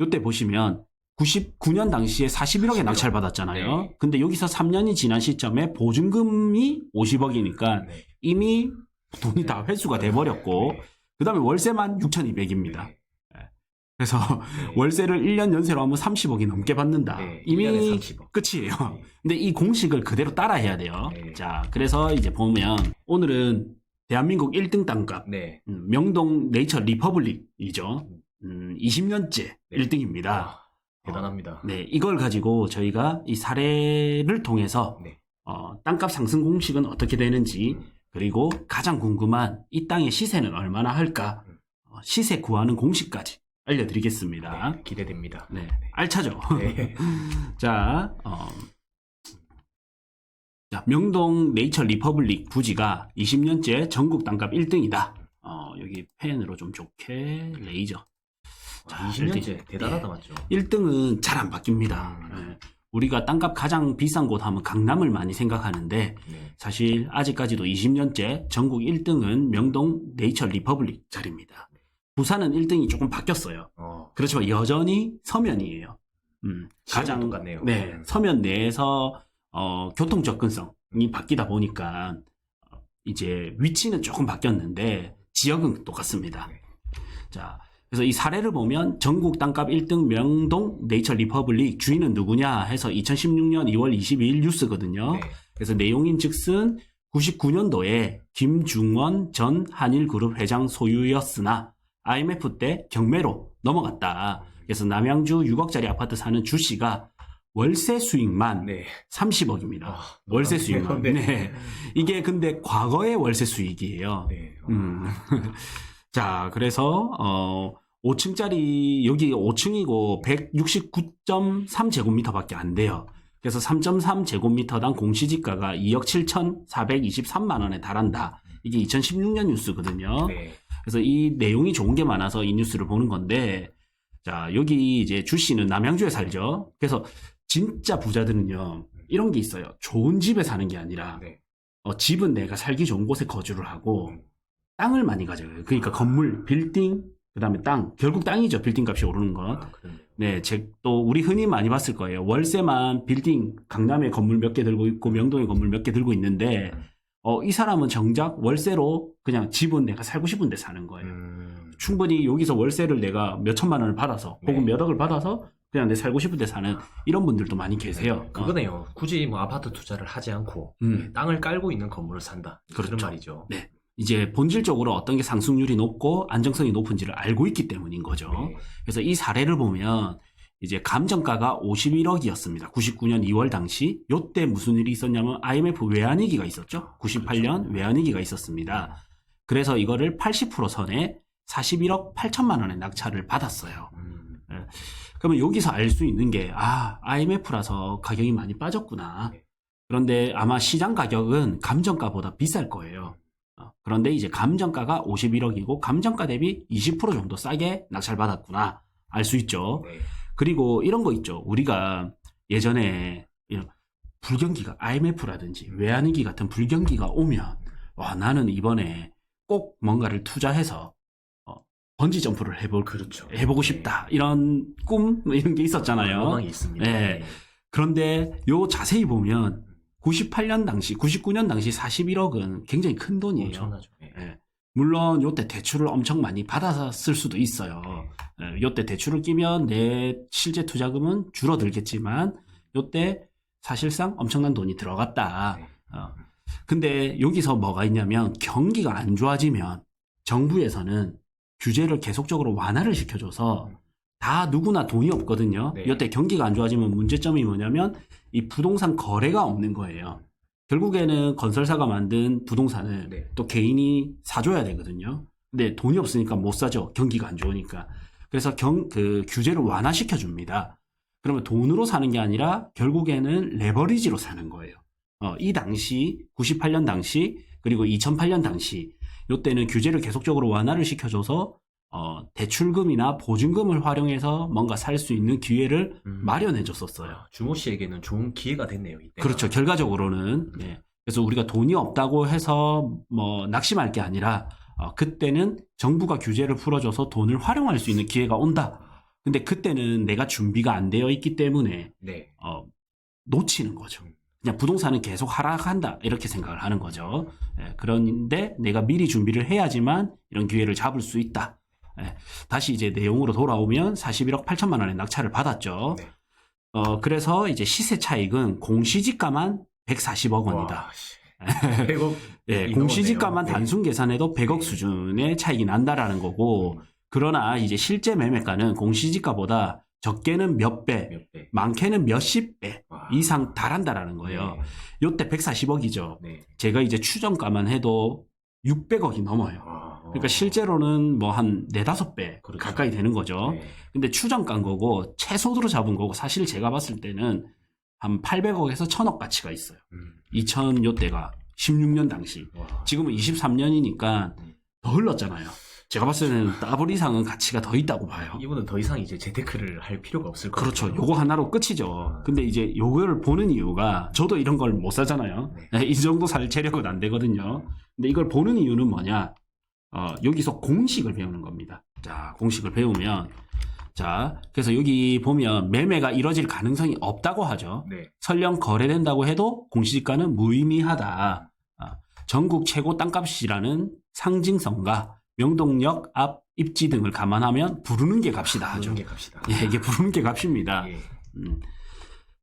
요때 보시면 99년 당시에 41억에 41억. 낙찰 받았잖아요. 네. 근데 여기서 3년이 지난 시점에 보증금이 50억이니까 네. 이미 돈이 다 회수가 돼 버렸고 네. 그 다음에 월세만 6,200입니다. 네. 그래서 네. 월세를 1년 연세로 하면 30억이 넘게 받는다. 네, 이미 1년에 30억. 끝이에요. 네. 근데 이 공식을 그대로 따라 해야 돼요. 네. 자, 그래서 이제 보면 오늘은 대한민국 1등 땅값 네. 음, 명동 네이처 리퍼블릭이죠. 음, 20년째 네. 1등입니다. 아, 대단합니다. 네, 이걸 가지고 저희가 이 사례를 통해서 네. 어, 땅값 상승 공식은 어떻게 되는지 음. 그리고 가장 궁금한 이 땅의 시세는 얼마나 할까 음. 어, 시세 구하는 공식까지 알려드리겠습니다. 네, 기대됩니다. 네, 알차죠. 네. 자, 어, 자, 명동 네이처 리퍼블릭 부지가 20년째 전국 땅값 1등이다. 어, 여기 펜으로 좀 좋게 레이저. 자, 20년째 대단하다 맞죠? 1등은 잘 안 바뀝니다. 음. 예. 우리가 땅값 가장 비싼 곳 하면 강남을 많이 생각하는데 네. 사실 아직까지도 20년째 전국 1등은 명동 네이처 리퍼블릭 자리입니다. 부산은 1등이 조금 바뀌었어요. 어, 그렇지만 여전히 서면이에요. 음, 가장 똑같네요. 네, 서면 내에서 어, 교통 접근성이 바뀌다 보니까 어, 이제 위치는 조금 바뀌었는데 지역은 똑같습니다. 네. 자, 그래서 이 사례를 보면 전국 땅값 1등 명동 네이처 리퍼블릭 주인은 누구냐 해서 2016년 2월 22일 뉴스거든요. 네. 그래서 내용인 즉슨 99년도에 김중원 전 한일그룹 회장 소유였으나 IMF 때 경매로 넘어갔다. 그래서 남양주 6억짜리 아파트 사는 주 씨가 월세 수익만 네. 30억입니다. 아, 월세. 수익만. 네. 네. 이게 근데 과거의 월세 수익이에요. 네. 음. 자, 그래서 어 5층짜리 여기 5층이고 169.3제곱미터밖에 안 돼요. 그래서 3.3제곱미터당 공시지가가 2억 7,423만 원에 달한다. 이게 2016년 뉴스거든요. 네. 그래서 이 내용이 좋은 게 많아서 이 뉴스를 보는 건데, 자, 여기 이제 주 씨는 남양주에 살죠. 그래서 진짜 부자들은요, 이런 게 있어요. 좋은 집에 사는 게 아니라, 네. 어, 집은 내가 살기 좋은 곳에 거주를 하고, 음. 땅을 많이 가져요. 그러니까 건물, 빌딩, 그 다음에 땅. 결국 땅이죠. 빌딩 값이 오르는 건. 아. 네, 제, 또, 우리 흔히 많이 봤을 거예요. 월세만 빌딩, 강남에 건물 몇 개 들고 있고, 명동에 건물 몇 개 들고 있는데, 어, 이 사람은 정작 월세로 그냥 집은 내가 살고 싶은데 사는 거예요. 음. 충분히 여기서 월세를 내가 몇 천만 원을 받아서, 혹은 네. 몇 억을 받아서, 그냥 내 살고 싶은데 사는 이런 분들도 많이 계세요. 그거네요. 굳이 뭐 아파트 투자를 하지 않고 음. 땅을 깔고 있는 건물을 산다. 그런 그렇죠. 말이죠. 네. 이제 본질적으로 어떤 게 상승률이 높고 안정성이 높은지를 알고 있기 때문인 거죠. 네. 그래서 이 사례를 보면 이제 감정가가 51억이었습니다. 99년 2월 당시 요때 무슨 일이 있었냐면 IMF 외환위기가 있었죠. 98년 외환위기가 있었습니다. 그래서 이거를 80% 선에 41억 8천만 원의 낙찰을 받았어요. 음. 그러면 여기서 알 수 있는 게 아, IMF라서 가격이 많이 빠졌구나. 네. 그런데 아마 시장 가격은 감정가보다 비쌀 거예요. 어, 그런데 이제 감정가가 51억이고 감정가 대비 20% 정도 싸게 낙찰받았구나. 알 수 있죠. 네. 그리고 이런 거 있죠. 우리가 예전에 이런 불경기가 IMF라든지 외환위기 같은 불경기가 오면 와 나는 이번에 꼭 뭔가를 투자해서 어, 번지 점프를 해볼 그렇죠. 해보고 네. 싶다 이런 꿈뭐 이런 게 있었잖아요. 로망이 있습니다. 네. 그런데 요 자세히 보면 98년 당시 99년 당시 41억은 굉장히 큰 돈이에요. 엄청나죠. 네. 예. 물론 요때 대출을 엄청 많이 받았을 수도 있어요. 예, 요때 대출을 끼면 내 실제 투자금은 줄어들겠지만 요때 사실상 엄청난 돈이 들어갔다. 네. 어. 근데 여기서 뭐가 있냐면 경기가 안 좋아지면 정부에서는 규제를 계속적으로 완화를 시켜줘서 다 누구나 돈이 없거든요. 네. 이때 경기가 안 좋아지면 문제점이 뭐냐면 이 부동산 거래가 없는 거예요. 결국에는 건설사가 만든 부동산을 네. 또 개인이 사줘야 되거든요. 근데 돈이 없으니까 못 사죠. 경기가 안 좋으니까. 그래서 경, 그 규제를 완화시켜 줍니다. 그러면 돈으로 사는 게 아니라 결국에는 레버리지로 사는 거예요. 어, 이 당시 98년 당시 그리고 2008년 당시 요때는 규제를 계속적으로 완화를 시켜줘서 어, 대출금이나 보증금을 활용해서 뭔가 살 수 있는 기회를 음. 마련해 줬었어요. 아, 주모 씨에게는 좋은 기회가 됐네요. 이때. 그렇죠. 결과적으로는 예. 그래서 우리가 돈이 없다고 해서 뭐 낙심할 게 아니라 어, 그때는 정부가 규제를 풀어줘서 돈을 활용할 수 있는 기회가 온다. 근데 그때는 내가 준비가 안 되어 있기 때문에 네. 어, 놓치는 거죠. 그냥 부동산은 계속 하락한다 이렇게 생각을 하는 거죠. 예, 그런데 내가 미리 준비를 해야지만 이런 기회를 잡을 수 있다. 예, 다시 이제 내용으로 돌아오면 41억 8천만 원의 낙찰을 받았죠. 네. 어, 그래서 이제 시세 차익은 공시지가만 140억 원이다. 와, 씨. 100억. 예, 이거 공시지가만 네요. 네. 단순 계산해도 100억 네. 수준의 차익이 난다라는 거고, 그러나 이제 실제 매매가는 공시지가보다 적게는 몇 배, 몇 배. 많게는 몇십 배 와. 이상 달한다라는 거예요. 요때 140억이죠. 네. 네. 제가 이제 추정가만 해도 600억이 넘어요. 와, 어. 그러니까 실제로는 뭐 한 네다섯 배 그렇죠. 가까이 되는 거죠. 네. 근데 추정가인 거고 최소로 잡은 거고 사실 제가 봤을 때는 한 800억에서 1000억 가치가 있어요. 음. 2000 요 때가 16년 당시. 와. 지금은 23년이니까 음. 더 흘렀잖아요. 제가 봤을 때는 더블 이상은 가치가 더 있다고 봐요. 이분은 더 이상 이제 재테크를 할 필요가 없을 것 그렇죠. 요거 하나로 끝이죠. 근데 이제 요거를 보는 이유가 저도 이런 걸 못 사잖아요. 네. 이 정도 살 체력은 안 되거든요. 근데 이걸 보는 이유는 뭐냐? 어, 여기서 공식을 배우는 겁니다. 자, 공식을 배우면 자, 그래서 여기 보면 매매가 이뤄질 가능성이 없다고 하죠. 네. 설령 거래된다고 해도 공시지가는 무의미하다. 아, 전국 최고 땅값이라는 상징성과 명동역 앞 입지 등을 감안하면 부르는 게 값이다 하죠. 그런 게 갑시다. 예, 이게 부르는 게 값입니다. 예. 음.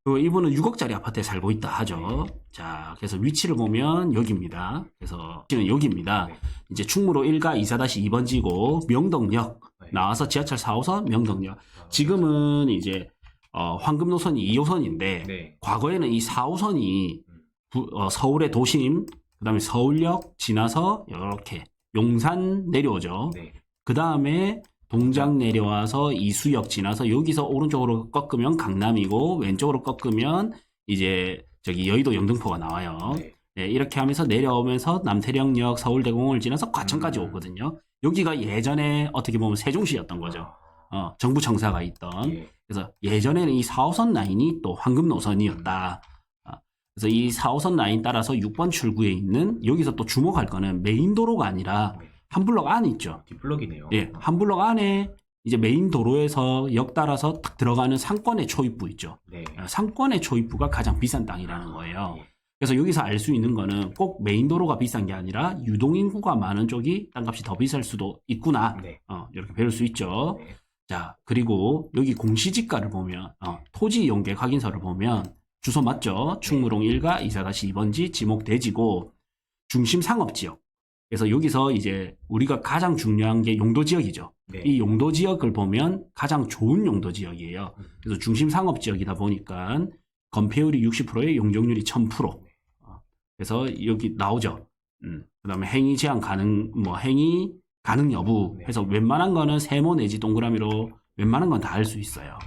이분은 6억짜리 아파트에 살고 있다 하죠. 자, 그래서 위치를 보면 여기입니다. 그래서 위치는 여기입니다. 네. 이제 충무로 1가 2-2번 지고 명동역 네. 나와서 지하철 4호선 명동역. 아, 지금은 이제 어, 황금 노선이 2호선인데 네. 과거에는 이 4호선이 서울의 도심, 그다음에 서울역 지나서 이렇게 용산 내려오죠. 네. 그 다음에 동작 내려와서 이수역 지나서 여기서 오른쪽으로 꺾으면 강남이고 왼쪽으로 꺾으면 이제 저기 여의도 영등포가 나와요. 네. 네, 이렇게 하면서 내려오면서 남태령역 서울대공원을 지나서 과천까지 음. 오거든요. 여기가 예전에 어떻게 보면 세종시였던 거죠. 어, 정부 청사가 있던. 예. 그래서 예전에는 이 4호선 라인이 또 황금 노선이었다. 아, 그래서 이 4호선 라인 따라서 6번 출구에 있는 여기서 또 주목할 거는 메인 도로가 아니라 네. 한 블럭 안에 있죠. 뒷블럭이네요. 예, 한 블럭 안에 이제 메인 도로에서 역 따라서 탁 들어가는 상권의 초입부 있죠. 네. 아, 상권의 초입부가 가장 비싼 땅이라는 거예요. 예. 그래서 여기서 알 수 있는 거는 꼭 메인 도로가 비싼 게 아니라 유동 인구가 많은 쪽이 땅값이 더 비쌀 수도 있구나. 네. 어, 이렇게 배울 수 있죠. 네. 자, 그리고 여기 공시지가를 보면, 어, 토지 이용객 확인서를 보면 주소 맞죠? 충무롱 1가 24-2번지 지목대지고 중심 상업지역. 그래서 여기서 이제 우리가 가장 중요한 게 용도 지역이죠. 네. 이 용도 지역을 보면 가장 좋은 용도 지역이에요. 그래서 중심 상업 지역이다 보니까 건폐율이 60%에 용적률이 1000%. 어, 그래서 여기 나오죠. 음, 그 다음에 행위 제한 가능, 뭐 행위 가능 여부 네. 해서 웬만한 거는 세모 내지 동그라미로 웬만한 건다알수 있어요.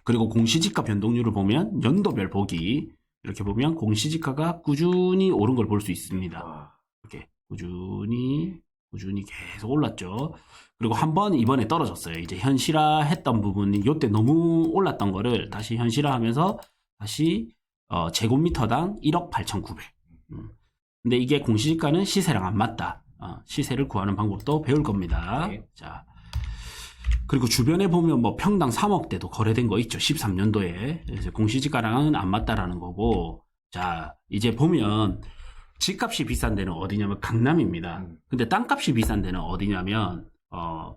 음. 그리고 공시지가 변동률을 보면 연도별 보기 이렇게 보면 공시지가가 꾸준히 오른 걸 볼 수 있습니다. 와. 이렇게 꾸준히 꾸준히 계속 올랐죠. 그리고 한 번 이번에 떨어졌어요. 이제 현실화 했던 부분이 요때 너무 올랐던 거를 다시 현실화 하면서 다시 어, 제곱미터당 1억 8,900. 음. 근데 이게 공시지가는 시세랑 안 맞다. 어, 시세를 구하는 방법도 배울 겁니다. 네. 자. 그리고 주변에 보면 뭐 평당 3억대도 거래된 거 있죠. 13년도에. 그래서 공시지가랑은 안 맞다라는 거고. 자, 이제 보면 집값이 비싼 데는 어디냐면 강남입니다. 음. 근데 땅값이 비싼 데는 어디냐면 어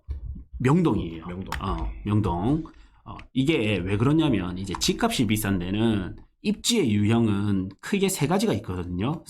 명동이에요. 명동. 어, 명동. 어, 이게 왜 그러냐면 이제 집값이 비싼 데는 입지의 유형은 크게 세 가지가 있거든요.